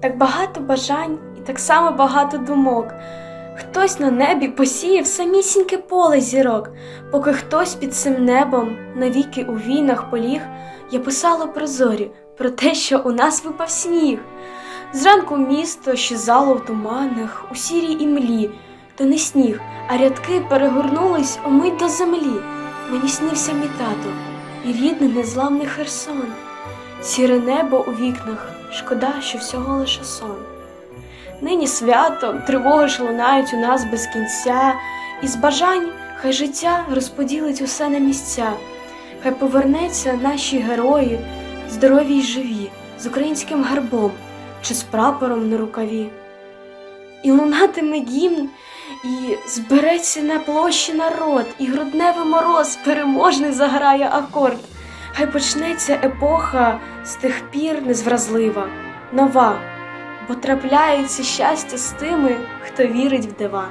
так багато бажань і так само багато думок. Хтось на небі посіяв самісіньке поле зірок, поки хтось під цим небом навіки у війнах поліг, я писала про зорі, про те, що у нас випав сніг. Зранку місто щезало в туманах, у сірій імлі, то не сніг, а рядки перегорнулись омить до землі. Мені снився мій тато і рідний незламний Херсон. Сіре небо у вікнах, шкода, що всього лише сон. Нині свято, тривоги ж лунають у нас без кінця, і з бажань хай життя розподілить усе на місця, хай повернеться наші герої, здорові й живі, з українським гербом чи з прапором на рукаві. І лунатиме гімн, і збереться на площі народ, і грудневий мороз переможний заграє акорд. Почнеться епоха з тих пір незвразлива, нова, бо трапляється щастя з тими, хто вірить в дива.